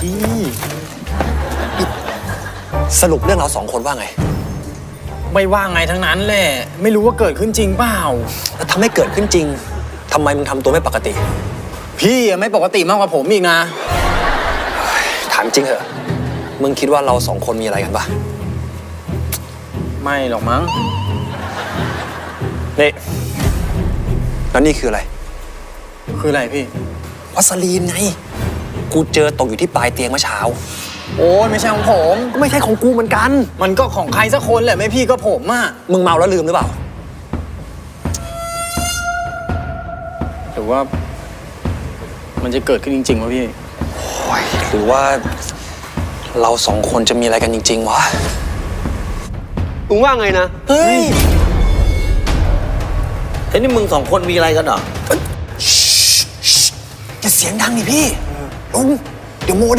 พี่สรุปเรื่องเราสองคนว่าไง ไม่ว่าไงทั้งนั้นแหละ ไม่รู้ว่าเกิดขึ้นจริงเปล่า แล้วทำให้เกิดขึ้นจริงทำไมมึงทำตัวไม่ปกติ พี่อะไม่ปกติมากกว่าผมอีกนะ ถามจริงเหอะมึงคิดว่าเราสองคนมีอะไรกันปะไม่หรอกมั้ง นี่แล้วนี่คืออะไร คืออะไรพี่วัสลีนไง กูเจอตกอยู่ที่ปลายเตียงเมื่อเช้า โอ้ยไม่ใช่ของผมก็ไม่ใช่ของกูเหมือนกัน มันก็ของใครสักคนแหละไม่พี่ก็ผมอะมึงเมาแล้วลืมหรือเปล่า หรือว่า มันจะเกิดขึ้นจริงๆวะพี่ โอ้ยหรือว่าเราสองคนจะมีอะไรกันจริง ๆ วะ มึงว่าไงนะเฮ้ยเฮ้ยนี่มึงสองคนมีอะไรกันเหรอ อย่าเสียงดังดิพี่ ลุงเดี๋ยวโมด